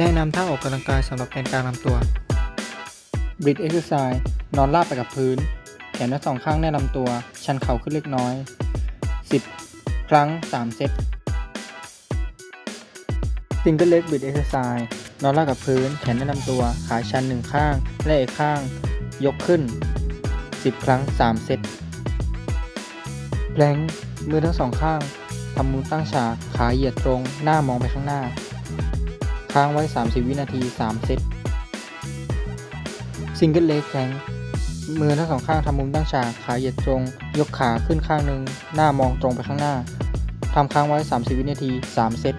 แนะนำท่าออกกำลังกายสำหรับแกนกลางลำตัว Bridge Exercise นอนราบไปกับพื้น แขนทั้งสองข้างแนบลำตัว ชันเข่าขึ้นเล็กน้อย 10 ครั้ง 3 เซต Single Leg Bridge Exercise นอนราบกับพื้น แขนแนบลำตัว ขาชันหนึ่งข้าง และอีกข้าง ยกขึ้น 10 ครั้ง 3 เซตแพลงก์มือทั้งสองข้างทำมือตั้งฉาก ขาเหยียดตรง หน้ามองไปข้างหน้า ค้างไว้ 30 วินาที 3 เซตซิงเกิลเล g แ a งมือทั้งสองข้างทำมุมตั้งฉาก ขาเหยียดตรง ยกขาขึ้นข้างหนึ่ง หน้ามองตรงไปข้างหน้า ทำค้างไว้ 30 วินาที 3 เซต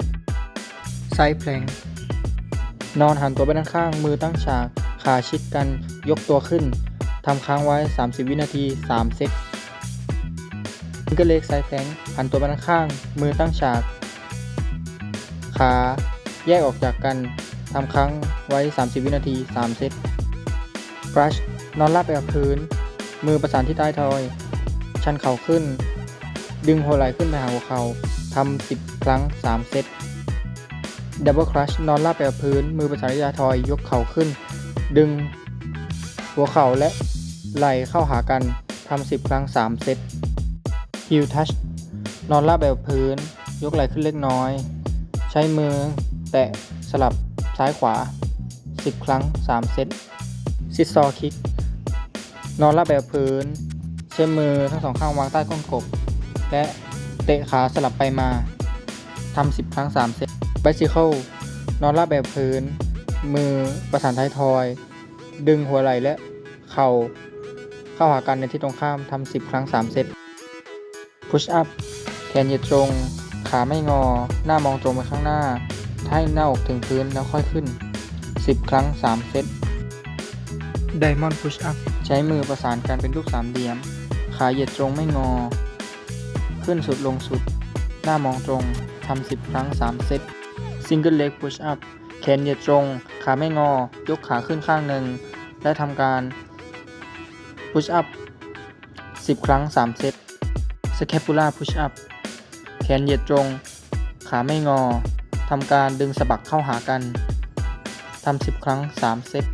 ไซด์แพลงนอนหันตัวไปด้านข้าง มือตั้งฉาก ขาชิดกัน ยกตัวขึ้น ทำค้างไว้ 30 วินาที 3 เซตซิงเกิลเล g ไซด์แพลงหันตัวไปด้านข้าง มือตั้งฉาก ขา แยกออกจากกันทำครั้งไว้ 30 วินาที 3 เซตบรัชนอนราบไปกับพื้น มือประสานที่ใต้ทอย ชันเข่าขึ้น ดึงหัวไหล่ขึ้นไปหาหัวเข่าทำ 10 ครั้ง 3 เซตดับเบิลครัชนอนราบไปกับพื้น มือประสานที่ใต้ทอย ยกเข่าขึ้น ดึง หัวเข่าและไหล่เข้าหากันทำ 10 ครั้ง 3 เซตฮิลทัชนอนราบไปกับพื้น ยกไหล่ขึ้นเล็กน้อย ใช้มือ แตะสลับซ้ายขวา 10 ครั้ง 3 เซตซิดซอคิก นอนราบแบบพื้น ใช้มือทั้งสองข้างวางใต้ก้นกบ และเตะขาสลับไปมาทำ10 ครั้ง 3 เซตไบซิเคิลนอนราบแบบพื้น มือประสานท้ายทอย ดึงหัวไหล่และเข่าเข้าหากันในที่ตรงข้ามทำ10 ครั้ง 3 เซตพุชอัพแขนเหยียดตรง ขาไม่งอ หน้ามองตรงไปข้างหน้า ให้หน้าอกถึงพื้นแล้วค่อยขึ้น 10 ครั้ง 3 เซต Diamond Push Up ใช้มือประสานกันเป็นรูปสามเหลี่ยม ขาเหยียดตรงไม่งอ ขึ้นสุดลงสุด หน้ามองตรงทำ10 ครั้ง 3 เซต Single Leg Push Up แขนเหยียดตรง ขาไม่งอ ยกขาขึ้นข้างหนึ่ง และทำการ Push Up 10 ครั้ง 3 เซต Scapula Push Up แขนเหยียดตรง ขาไม่งอ ทำการดึงสะบักเข้าหากัน ทำ 10 ครั้ง 3 เซต